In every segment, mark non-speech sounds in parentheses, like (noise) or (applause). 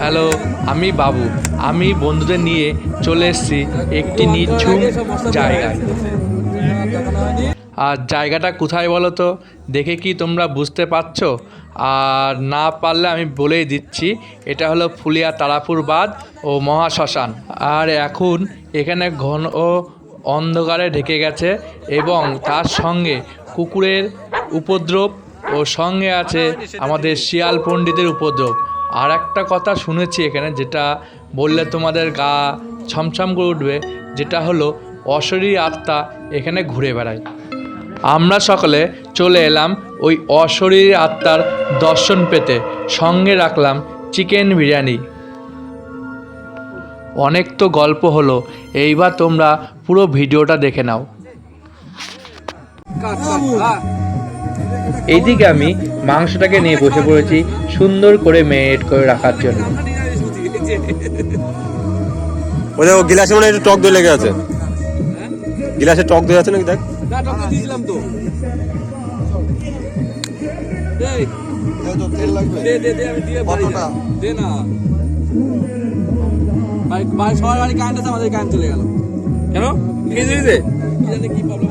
Hello, আমি বাবু। আমি বন্ধুদের নিয়ে চলে এসেছি একটি নিঝুম জায়গায়। আর জায়গাটা কোথায় বলো তো? দেখে কি তোমরা বুঝতে পারছ? আর না পারলে আমি বলেই দিচ্ছি, এটা হলো ফুলিয়া তারাপুর বাঁধ ও মহাশ্মশান। আর এখন এখানে ঘন ও অন্ধকারে ঢেকে গেছে এবং তার সঙ্গে কুকুরের উপদ্রব ও সঙ্গে আছে আমাদের শিয়াল পণ্ডিতের উপদ্রব। আর একটা কথা শুনেছি এখানে যেটা বললে তোমাদের গা ছমছম করে উঠবে যেটা হলো অশরীরী আত্মা এখানে ঘুরে বেড়ায়। আমরা সকলে চলে এলাম ওই অশরীরী আত্মার দর্শন পেতে। সঙ্গে রাখলাম চিকেন বিরিয়ানি। অনেক তো গল্প হলো এইবার তোমরা পুরো ভিডিওটা দেখে নাও। এইদিকে আমি মাংসটাকে নিয়ে বসে পড়েছি সুন্দর করে মেরিনেট করে রাখার জন্য। দেখো গিলাসে মনে হয় একটু টক দই লেগে আছে। গিলাসে টক দই আছে নাকি দেখ? না টক দই দিয়েছিলাম তো। দে দে দে আমি দিয়ে দে না। ভাই ভাই সবার বাড়ি কারেন্ট আছে আমাদের কারেন্ট চলে গেল। কেন? কি জানি কি প্রবলেম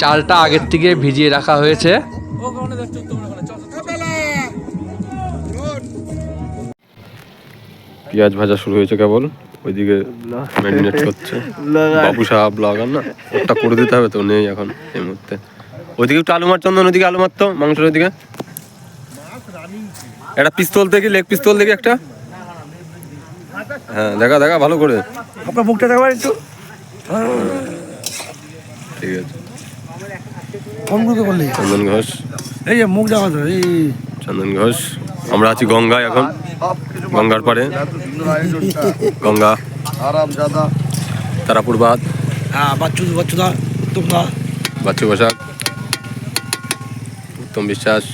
চালটা আগের থেকে ভিজিয়ে রাখা হয়েছে। ও ওখানে যাচ্ছে তোমরা ওখানে চল চল, চল পেঁয়াজ ভাজা শুরু হয়েছে কেবল। ওইদিকে ম্যারিনেট করছে। (laughs) বাবু সাহা ব্লগার না। ওটা করে দিতে হবে তো নেই এখন এই মুহূর্তে। ওইদিকে একটু আলু মার চন্দন ওইদিকে আলু মারতো মাংসের ওইদিকে। একটা পিস্তল দেখি লেগ পিস্তল দেখি একটা। হ্যাঁ দেখা দেখা ভালো করে। আপনার মুখটা দেখবার একটু। ঠিক আছে। কোন চন্দন ঘোষ। এই যে মুখ দেখা এই। চন্দন ঘোষ। আমরা আছি গঙ্গায় এখন গঙ্গার পাড়ে। গঙ্গা আরাম তারাপুর বাঁধ হ্যাঁ বাচ্চু বাচ্চুদা তোমরা বাচ্চু বসাক উত্তম বিশ্বাস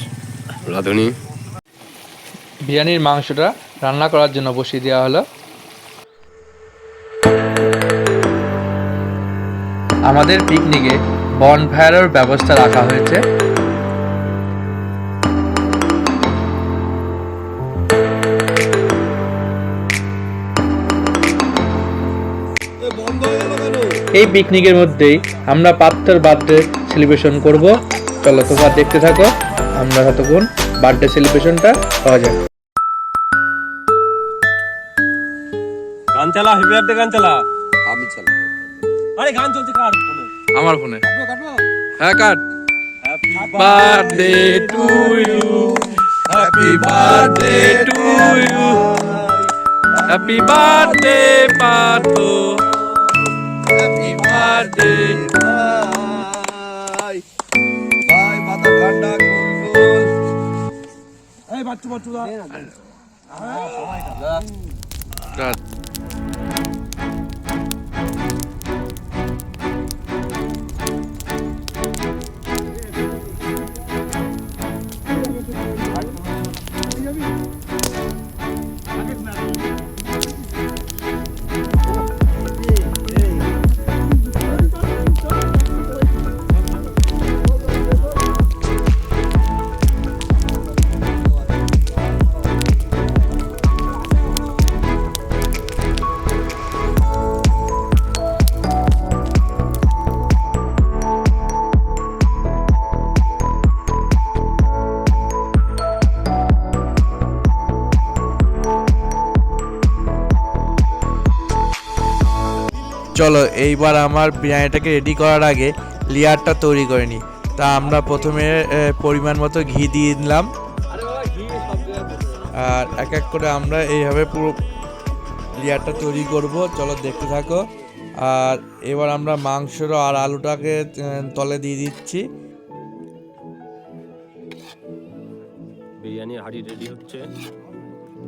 রাধুনী। বিরিয়ানির মাংসটা রান্না করার জন্য বসিয়ে দেওয়া হলো। আমাদের পিকনিকে বনফায়ারের ব্যবস্থা রাখা হয়েছে। এই পিকনিকের মধ্যেই আমরা পাত্রের বার্থডে সেলিব্রেশন করব। চলো তোমরা দেখতে থাকো আমরা ততক্ষণ বার্থডে সেলিব্রেশনটা পাওয়া যায় গান চালা হেভি আর্টে গান চালা আমি চালাই আরে গান চলছে কার? আমার ফোনে। হ্যাঁ cut. Birthday to you happy birthday to you happy birthday পাথো happy birthday ভাই ভাই মাথা ঠান্ডা কুল কুল এই বাচ্চু বাচ্চুদা চলো এইবার আমার বিরিয়ানিটাকে রেডি করার আগে লেয়ারটা তৈরি করে নিই। তা আমরা প্রথমে পরিমাণ মতো ঘি দিয়ে দিলাম। আর এক এক করে আমরা এইভাবে পুরো লেয়ারটা তৈরি করব। চলো দেখতে থাকো। আর এবার আমরা মাংসর আর আলুটাকে তলে দিয়ে দিচ্ছি। বিরিয়ানির হাঁড়ি রেডি হচ্ছে।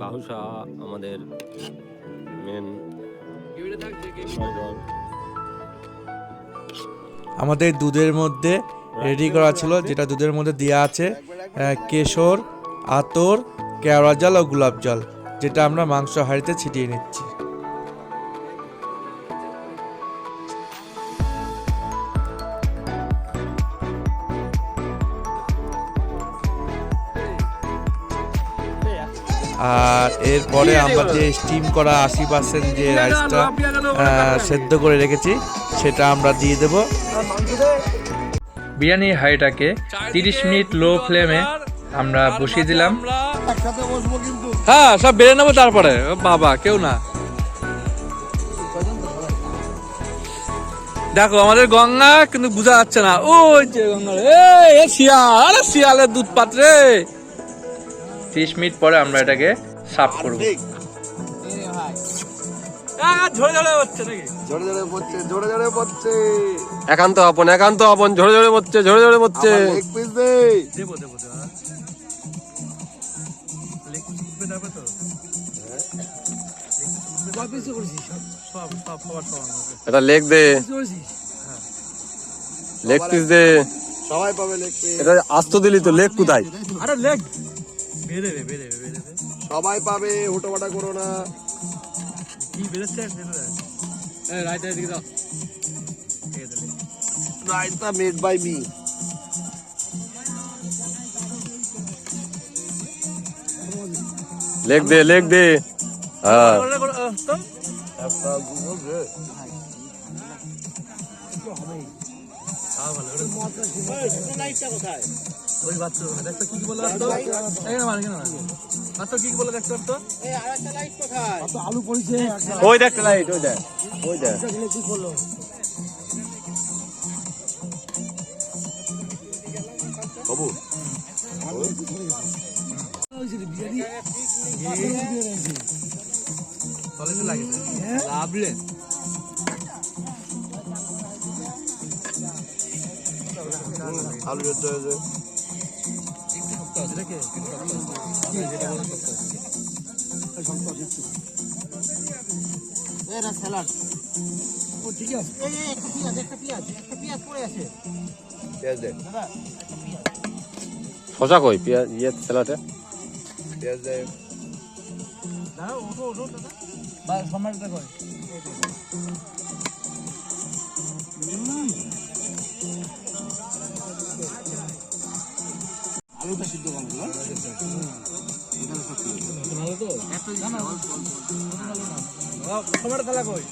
বাহুসা আমাদের মেন আমাদের দুধের মধ্যে রেডি করা ছিল যেটা দুধের মধ্যে দেওয়া আছে কেশর আতর কেওড়া জল ও গোলাপ জল যেটা আমরা মাংস হাঁড়িতে ছিটিয়ে নিচ্ছি। আর এরপরে আমরা যে স্টিম করা আশি পার্সেন্ট যে রাইসটা আহ, সেদ্ধ করে রেখেছি সেটা আমরা দিয়ে দেব। বিরিয়ানি হাঁড়িটাকে তিরিশ মিনিট লো ফ্লেমে আমরা বসিয়ে দিলাম। হ্যাঁ সব বেড়ে নেব তারপরে। বাবা কেউ না। দেখো আমাদের গঙ্গা কিন্তু বোঝা যাচ্ছে না। ওই যে গঙ্গা এ শিয়াল আরে শিয়ালের দুধ পাত্রে তিরিশ মিনিট পরে আমরা এটাকে সাফ করব। একান্ত আপন একান্ত আপন ঝরে ঝরে পড়ছে ঝরে ঝরে পড়ছে হ্যাঁ। এটা লেগ দে। লেগ পিস দে। সবাই পাবে লেগ পিস এটা আস্ত দিলি তো লেগ কোথায়? আরে লেগ সবাই পাবে হুটোপাটা করো না। কি বেরোচ্ছে বেরো এই রাইট দিকে দাও মেড বাই মি লেগ দে লেগ দে। হ্যাঁ। ওই বাচ্চা দেখতো কি কি বলে দেখতো এই না মানে কেন বাচ্চা কি কি বলে দেখতো তো ওই দেখ লাইট ওই দেখ ওই দেখ। বাবু। কলেজে লাগে লাভলে আলু শশা কই? পেঁয়াজ ইয়ে স্যালাডে পেঁয়াজ দে দাঁড়াও ওঠো ওঠো দাদা। বা সম্মানটা কর সম্মানটা তালা কই?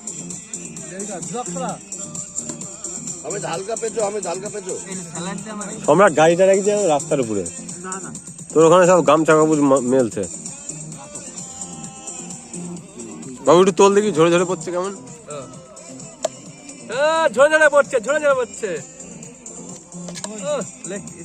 এইটা ব্লক করা আমি ঝালকা পেঁচো আমি ঝালকা পেঁচো। সম্রাট গাড়িটা রেখেছে রাস্তার উপরে। তোর ওখানে সব গামছা কাপড় মেলছে। বাবু একটু তোল দেখি ঝরে ঝরে পড়ছে কেমন? ঝরে ঝরে পড়ছে ঝরে ঝরে পড়ছে। ও, লেখ, এই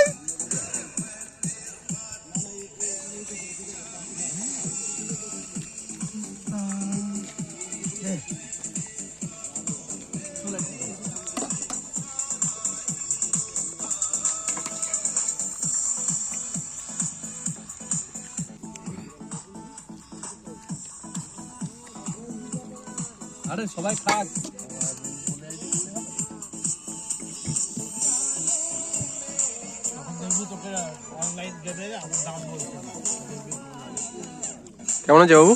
আরে সবাই খাক। কেমন আছে বাবু?